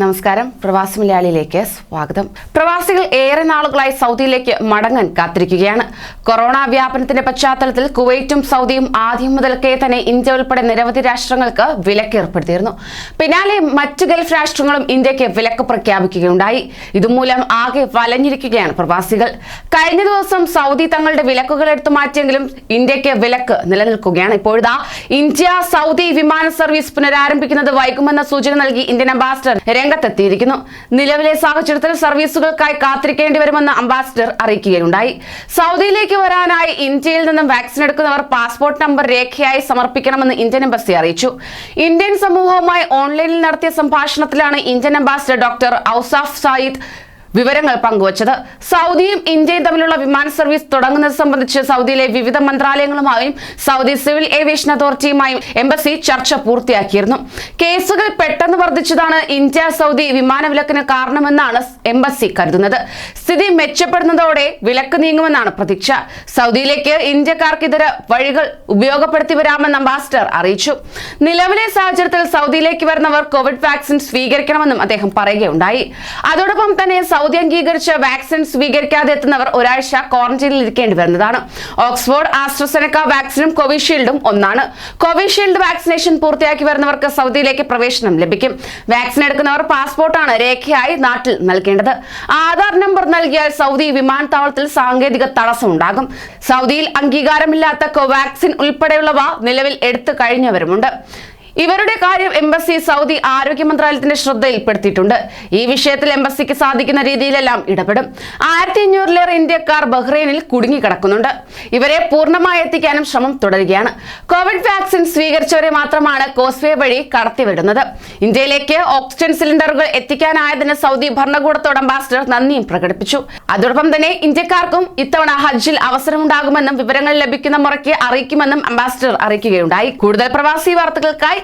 നമസ്കാരം. പ്രവാസി മലയാളിയിലേക്ക് സ്വാഗതം. പ്രവാസികൾ ഏറെ നാളുകളായി സൗദിയിലേക്ക് മടങ്ങാൻ കാത്തിരിക്കുകയാണ്. കൊറോണ വ്യാപനത്തിന്റെ പശ്ചാത്തലത്തിൽ കുവൈറ്റും സൗദിയും ആദ്യം മുതൽക്കേ തന്നെ ഇന്ത്യ ഉൾപ്പെടെ നിരവധി രാഷ്ട്രങ്ങൾക്ക് വിലക്ക് ഏർപ്പെടുത്തിയിരുന്നു. പിന്നാലെ മറ്റ് ഗൾഫ് രാഷ്ട്രങ്ങളും ഇന്ത്യയ്ക്ക് വിലക്ക് പ്രഖ്യാപിക്കുകയുണ്ടായി. ഇതുമൂലം ആകെ വലഞ്ഞിരിക്കുകയാണ് പ്രവാസികൾ. കഴിഞ്ഞ ദിവസം സൗദി തങ്ങളുടെ വിലക്കുകൾ എടുത്തു മാറ്റിയെങ്കിലും ഇന്ത്യയ്ക്ക് വിലക്ക് നിലനിൽക്കുകയാണ്. ഇപ്പോഴത്തെ ഇന്ത്യ സൗദി വിമാന സർവീസ് പുനരാരംഭിക്കുന്നത് വൈകുമെന്ന സൂചന നൽകി ഇന്ത്യൻ അംബാസിഡർ രംഗത്തെത്തിയിരിക്കുന്നു. നിലവിലെ സാഹചര്യത്തിൽ സർവീസുകൾക്കായി കാത്തിരിക്കേണ്ടി വരുമെന്ന് അംബാസിഡർ അറിയിക്കുകയുണ്ടായി. സൗദിയിലേക്ക് വരാനായി ഇന്ത്യയിൽ നിന്നും വാക്സിൻ എടുക്കുന്നവർ പാസ്പോർട്ട് നമ്പർ രേഖയായി സമർപ്പിക്കണമെന്ന് ഇന്ത്യൻ എംബസി അറിയിച്ചു. ഇന്ത്യൻ സമൂഹവുമായി ഓൺലൈനിൽ നടത്തിയ സംഭാഷണത്തിലാണ് Indian ambassador doctor Ausaf Sayeed വിവരങ്ങൾ പങ്കുവച്ചത്. സൗദിയും ഇന്ത്യയും തമ്മിലുള്ള വിമാന സർവീസ് തുടങ്ങുന്നത് സംബന്ധിച്ച് സൗദിയിലെ വിവിധ മന്ത്രാലയങ്ങളുമായും സൗദി സിവിൽ ഏവിയേഷൻ അതോറിറ്റിയുമായും എംബസി ചർച്ച പൂർത്തിയാക്കിയിരുന്നു. കേസുകൾ പെട്ടെന്ന് വർദ്ധിച്ചതാണ് ഇന്ത്യ സൗദി വിമാന വിലക്കിന് കാരണമെന്നാണ് എംബസി കരുതുന്നത്. സ്ഥിതി മെച്ചപ്പെടുന്നതോടെ വിലക്ക് നീങ്ങുമെന്നാണ് പ്രതീക്ഷ. സൗദിയിലേക്ക് ഇന്ത്യക്കാർക്ക് ഇതര വഴികൾ ഉപയോഗപ്പെടുത്തി വരാമെന്ന് അംബാസിഡർ അറിയിച്ചു. നിലവിലെ സാഹചര്യത്തിൽ സൗദിയിലേക്ക് വരുന്നവർ കോവിഡ് വാക്സിൻ സ്വീകരിക്കണമെന്നും അദ്ദേഹം പറയുകയുണ്ടായി. അതോടൊപ്പം തന്നെ അംഗീകരിച്ച വാക്സിൻ സ്വീകരിക്കാതെ എത്തുന്നവർ ഒരാഴ്ച ക്വാറന്റൈനിൽ ഇരിക്കേണ്ടി വരുന്നതാണ്. ഓക്സ്ഫോർഡ് ആസ്ട്രസെനക്ക വാക്സിനും കോവിഷീൽഡും ഒന്നാണ്. കോവിഷീൽഡ് വാക്സിനേഷൻ പൂർത്തിയാക്കി വരുന്നവർക്ക് സൗദിയിലേക്ക് പ്രവേശനം ലഭിക്കും. വാക്സിൻ എടുക്കുന്നവർ പാസ്പോർട്ടാണ് രേഖയായി നാട്ടിൽ നൽകേണ്ടത്. ആധാർ നമ്പർ നൽകിയാൽ സൗദി വിമാനത്താവളത്തിൽ സാങ്കേതിക തടസ്സം ഉണ്ടാകും സൗദിയിൽ അംഗീകാരമില്ലാത്ത കോവാക്സിൻ ഉൾപ്പെടെയുള്ളവ നിലവിൽ എടുത്തു കഴിഞ്ഞവരുമുണ്ട്. ഇവരുടെ കാര്യം എംബസി സൗദി ആരോഗ്യ മന്ത്രാലയത്തിന്റെ ശ്രദ്ധയിൽപ്പെടുത്തിയിട്ടുണ്ട്. ഈ വിഷയത്തിൽ എംബസിക്ക് സാധിക്കുന്ന രീതിയിലെല്ലാം ഇടപെടും. ആയിരത്തി അഞ്ഞൂറിലേറെ ഇന്ത്യക്കാർ ബഹ്റൈനിൽ കുടുങ്ങിക്കിടക്കുന്നുണ്ട്. ഇവരെ പൂർണമായി എത്തിക്കാനും ശ്രമം തുടരുകയാണ്. കോവിഡ് വാക്സിൻ സ്വീകരിച്ചവരെ മാത്രമാണ് കോസ്വേ വഴി കടത്തിവിടുന്നത്. ഇന്ത്യയിലേക്ക് ഓക്സിജൻ സിലിണ്ടറുകൾ എത്തിക്കാനായതിന് സൗദി ഭരണകൂടത്തോട് അംബാസിഡർ നന്ദിയും പ്രകടിപ്പിച്ചു. അതോടൊപ്പം തന്നെ ഇന്ത്യക്കാർക്കും ഇത്തവണ ഹജ്ജിൽ അവസരമുണ്ടാകുമെന്നും വിവരങ്ങൾ ലഭിക്കുന്ന മുറയ്ക്ക് അറിയിക്കുമെന്നും അംബാസിഡർ അറിയിക്കുകയുണ്ടായി. കൂടുതൽ പ്രവാസി വാർത്തകൾക്കായി